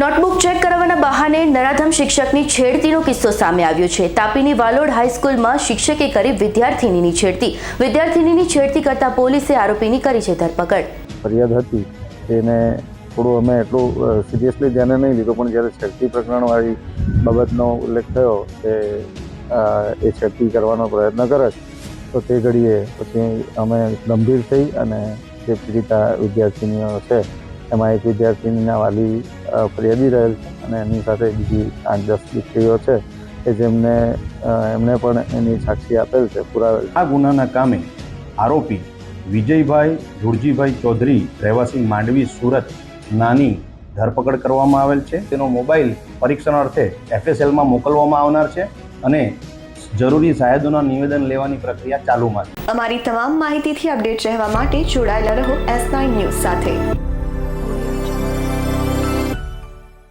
Notebook check કરવાના બહાને નરાધમ શિક્ષકની છેડતીનો કિસ્સો સામે આવ્યો છે. તાપીની વાલોડ હાઈસ્કૂલમાં શિક્ષકે કરી વિદ્યાર્થિનીની છેડતી. વિદ્યાર્થિનીની છેડતી કરતા પોલીસે આરોપીની કરી છે ધરપકડ. ફરિયાદ હતી. તેને થોડું અમે એટલું સિરિયસલી ધ્યાને નહીં લીધું, પણ જ્યારે છેડતી પ્રકરણવાળી બાબતનો ઉલ્લેખ થયો કે એ છેડતી કરવાનો પ્રયત્ન કરે તો તે ઘડીએ પછી અમે ગંભીર થઈ અને જે પીડિતા વિદ્યાર્થિનીઓ છે, એમાં એક વિદ્યાર્થિનીના વાલી ફરિયાદી રહેલ છે અને એની સાથે બીજી આઠ દસ દીકરીઓ છે કે જેમને એમણે પણ એની સાક્ષી આપેલ છે પુરાવેલ આ ગુનાના કામે આરોપી વિજયભાઈ ધુરજીભાઈ ચૌધરી રહેવાસી માંડવી સુરત નાની ધરપકડ કરવામાં આવેલ છે. તેનો મોબાઈલ પરીક્ષણ અર્થે એફએસએલમાં મોકલવામાં આવનાર છે અને જરૂરી સાહેદોના નિવેદન લેવાની પ્રક્રિયા ચાલુમાં છે. અમારી તમામ માહિતીથી અપડેટ રહેવા માટે જોડાયેલા રહો એસ નાઇન ન્યૂઝ સાથે.